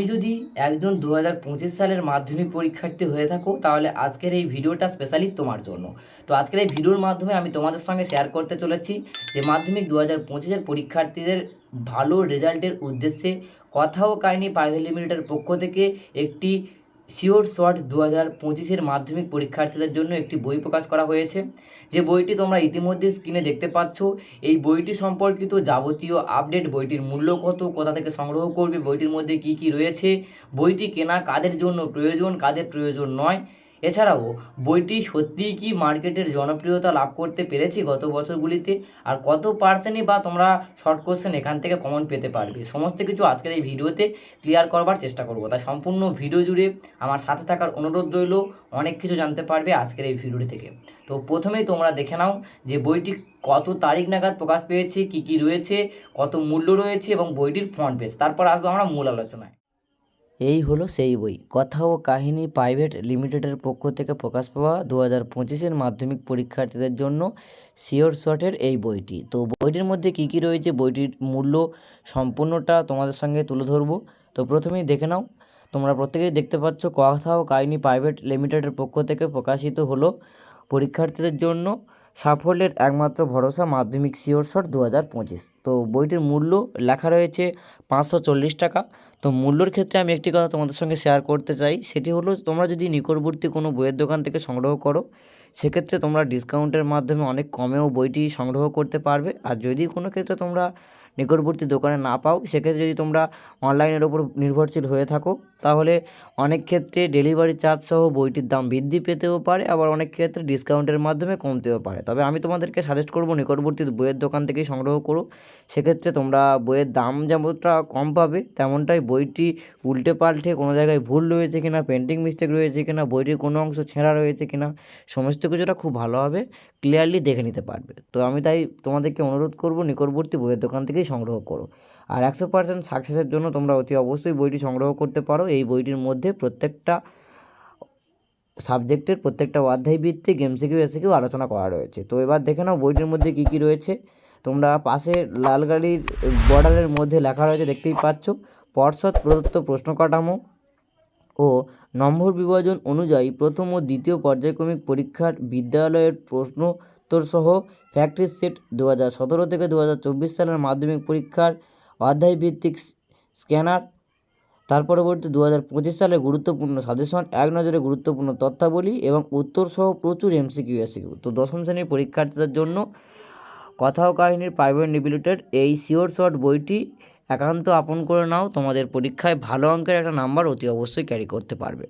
তুমি যদি একজন দু হাজার পঁচিশ সালের মাধ্যমিক পরীক্ষার্থী হয়ে থাকো, তাহলে আজকের এই ভিডিওটা স্পেশালি তোমার জন্য। তো আজকের এই ভিডিওর মাধ্যমে আমি তোমাদের সঙ্গে শেয়ার করতে চলেছি যে মাধ্যমিক দু হাজার পঁচিশের পরীক্ষার্থীদের ভালো রেজাল্টের উদ্দেশ্যে কথাও কাহিনি প্রাইভেট লিমিটেডের পক্ষ থেকে একটি শিওর শট দু হাজার পঁচিশের মাধ্যমিক পরীক্ষার্থীদের জন্য একটি বই প্রকাশ করা হয়েছে। যে বইটি তোমরা ইতিমধ্যে স্ক্রিনে দেখতে পাচ্ছ, এই বইটি সম্পর্কিত যাবতীয় আপডেট, বইটির মূল্য কত, কোথা থেকে সংগ্রহ করবে, বইটির মধ্যে কি কি রয়েছে, বইটি কেনা কাদের জন্য প্রয়োজন, কাদের প্রয়োজন নয় এছাড়াও, বইটি সত্যিই কি মার্কেটের জনপ্রিয়তা লাভ করতে পেরেছি গত বছরগুলিতে? আর কত পার্সেন্টই বা তোমরা শর্ট কোশ্চেন এখান থেকে কমন পেতে পারবে? সমস্ত কিছু আজকের এই ভিডিওতে ক্লিয়ার করবার চেষ্টা করব। তাই সম্পূর্ণ ভিডিও জুড়ে আমার সাথে থাকার অনুরোধ রইল, অনেক কিছু জানতে পারবে আজকের এই ভিডিওটি থেকে। তো প্রথমেই তোমরা দেখে নাও যে বইটি কত তারিখ নাগাদ প্রকাশ পেয়েছে, কি কি রয়েছে, কত মূল্য রয়েছে এবং বইটির ফ্রন্ট পেজ তারপর আসব আমরা মূল আলোচনায়। এই হলো সেই বই। কথা ও কাহিনী প্রাইভেট লিমিটেডের পক্ষ থেকে প্রকাশ পাওয়া দু হাজার পঁচিশের মাধ্যমিক পরীক্ষার্থীদের জন্য শিওর শটের এই বইটি। তো বইটির মধ্যে কী কী রয়েছে? বইটির মূল্য সম্পূর্ণটা তোমাদের সঙ্গে তুলে ধরবো। তো প্রথমেই দেখে নাও, তোমরা প্রত্যেকেই দেখতে পাচ্ছ কথা ও কাহিনী প্রাইভেট লিমিটেডের পক্ষ থেকে প্রকাশিত হলো পরীক্ষার্থীদের জন্য সাফল্যের একমাত্র ভরসা মাধ্যমিক শিওর শট দু হাজার পঁচিশ। তো বইটির মূল্য লেখা রয়েছে পাঁচশো চল্লিশ টাকা। তো মূল্যর ক্ষেত্রে আমি একটি কথা তোমাদের সঙ্গে শেয়ার করতে চাই, সেটি হলো তোমরা যদি নিকটবর্তী কোনো বইয়ের দোকান থেকে সংগ্রহ করো, সেক্ষেত্রে তোমরা ডিসকাউন্টের মাধ্যমে অনেক কমেও বইটি সংগ্রহ করতে পারবে। আর যদি কোনো ক্ষেত্রে তোমরা নিকটবর্তী দোকানে না পাও, সেক্ষেত্রে যদি তোমরা অনলাইনের ওপর নির্ভরশীল হয়ে থাকো, তাহলে অনেক ক্ষেত্রে ডেলিভারি চার্জ সহ বইটির দাম বৃদ্ধি পেতেও পারে, আবার অনেক ক্ষেত্রে ডিসকাউন্টের মাধ্যমে কমতেও পারে। তবে আমি তোমাদেরকে সাজেস্ট করব, নিকটবর্তী বইয়ের দোকান থেকেই সংগ্রহ করো। সেক্ষেত্রে তোমরা বইয়ের দাম যেমনটা কম পাবে, তেমনটাই বইটি উল্টে পাল্টে কোনো জায়গায় ভুল রয়েছে কিনা পেন্টিং মিস্টেক রয়েছে কিনা, বইটির কোনো অংশ ছেঁড়া রয়েছে কিনা, সমস্ত কিছুটা খুব ভালোভাবে ক্লিয়ারলি দেখে নিতে পারবে। তো আমি তাই তোমাদেরকে অনুরোধ করব, নিকটবর্তী বইয়ের দোকান থেকেই সংগ্রহ করো। আর একশো পার্সেন্ট সাকসেসের জন্য তোমরা অতি অবশ্যই বইটি সংগ্রহ করতে পারো। এই বইটির মধ্যে প্রত্যেকটা সাবজেক্টের প্রত্যেকটা অধ্যায় ভিত্তিক এমসিকিউ এসিকিউ আলোচনা করা রয়েছে। তো এবার দেখে নাও বইটির মধ্যে কী কী রয়েছে। তোমরা পাশে লাল গাড়ির বর্ডারের মধ্যে লেখা রয়েছে, দেখতেই পাচ্ছ। পর্ষদ প্রদত্ত প্রশ্ন কাঠামো ও নম্বর বিভাজন অনুযায়ী প্রথম ও দ্বিতীয় পর্যায়ক্রমিক পরীক্ষার বিদ্যালয়ের প্রশ্নোত্তর সহ ফ্যাক্টরি সেট দু হাজার সতেরো থেকে দু হাজার চব্বিশ সালের মাধ্যমিক পরীক্ষার অধ্যায়ভিত্তিক স্ক্যানার, তার পরবর্তী দু হাজার পঁচিশ সালে গুরুত্বপূর্ণ সাজেশন, এক নজরে গুরুত্বপূর্ণ তথ্যাবলী এবং উত্তর সহ প্রচুর এমসিকিউ এসিকিউ। তো দশম শ্রেণির পরীক্ষার্থীদের জন্য কথা ও কাহিনীর প্রাইভেট লিমিটেড এই শিওর শর্ট বইটি একান্ত আপন করে নাও, তোমাদের পরীক্ষায় ভালো অঙ্কের একটা নাম্বার অতি অবশ্যই ক্যারি করতে পারবে।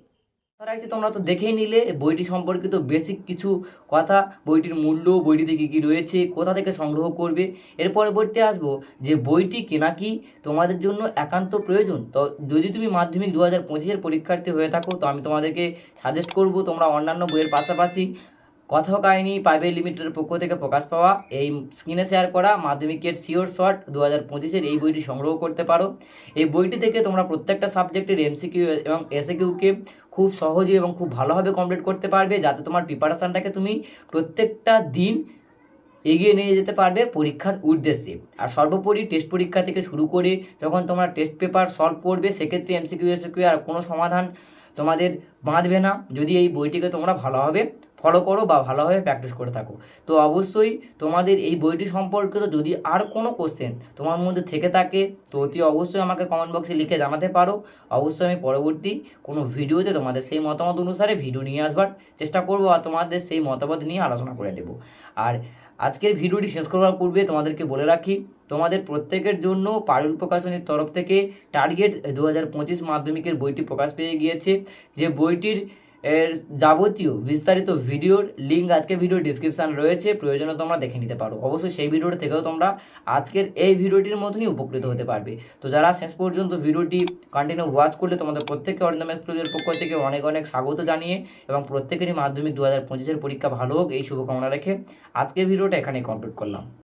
তার আগে তোমরা তো দেখেই নিলে, বইটি সম্পর্কিত বেসিক কিছু কথা, বইটির মূল্য, বইটিতে কী কী রয়েছে, কোথা থেকে সংগ্রহ করবে, এর পরবর্তী আসব যে বইটি কেনা কি, তোমাদের জন্য একান্ত প্রয়োজন। তো যদি তুমি মাধ্যমিক দু হাজার পঁচিশের পরীক্ষার্থী হয়ে থাকো, তো আমি তোমাদেরকে সাজেস্ট করব তোমরা অন্যান্য বইয়ের পাশাপাশি কথা কাহিনী প্রাইভেট লিমিটেডের পক্ষ থেকে প্রকাশ পাওয়া এই স্ক্রিনে শেয়ার করা মাধ্যমিকের সিওর শর্ট দু হাজার পঁচিশের এই বইটি সংগ্রহ করতে পারো। এই বইটি থেকে তোমরা প্রত্যেকটা সাবজেক্টের এমসিকিউ এবং এসএকিউকে খুব সহজে এবং খুব ভালোভাবে কমপ্লিট করতে পারবে, যাতে তোমার প্রিপারেশানটাকে তুমি প্রত্যেকটা দিন এগিয়ে নিয়ে যেতে পারবে পরীক্ষার উদ্দেশ্যে। আর সর্বোপরি টেস্ট পরীক্ষা থেকে শুরু করে যখন তোমরা টেস্ট পেপার সলভ করবে, সেক্ষেত্রে এমসিকিউ, এসিকিউ আর কোনো সমাধান তোমাদের বাঁধবে না। যদি এই বইটিকে তোমরা ভালোভাবে ফলো করো বা ভালোভাবে প্র্যাকটিস করে থাকো। তো অবশ্যই তোমাদের এই বইটি সম্পর্কিত যদি আর কোনো কোশ্চেন তোমার মধ্যে থেকে থাকে, তো অতি অবশ্যই আমাকে কমেন্ট বক্সে লিখে জানাতে পারো। অবশ্যই আমি পরবর্তী কোনো ভিডিওতে তোমাদের সেই মতামত অনুসারে ভিডিও নিয়ে আসবার চেষ্টা করব আর তোমাদের সেই মতামত নিয়ে আলোচনা করে দেবো। আর আজকের ভিডিওটি শেষ করবার পূর্বে তোমাদেরকে বলে রাখি, তোমাদের প্রত্যেকের জন্য পারুল প্রকাশনীর তরফ থেকে টার্গেট দু হাজার পঁচিশ মাধ্যমিকের বইটি প্রকাশ পেয়ে গিয়েছে। যে বইটির এর যাবতীয় বিস্তারিত ভিডিওর লিঙ্ক আজকে ভিডিও ডিসক্রিপশান রয়েছে, প্রয়োজনে তোমরা দেখে নিতে পারো। অবশ্যই সেই ভিডিওটা থেকেও তোমরা আজকের এই ভিডিওটির মতনই উপকৃত হতে পারবে। তো যারা শেষ পর্যন্ত ভিডিওটি কন্টিনিউ ওয়াচ করলে তোমাদের প্রত্যেককে অরিন্দম এক্সক্লুজের পক্ষ থেকে অনেক অনেক স্বাগত জানিয়ে এবং প্রত্যেকেরই মাধ্যমিক দু হাজার পঁচিশের পরীক্ষা ভালো হোক, এই শুভকামনা রেখে আজকের ভিডিওটা এখানেই কমপ্লিট করলাম।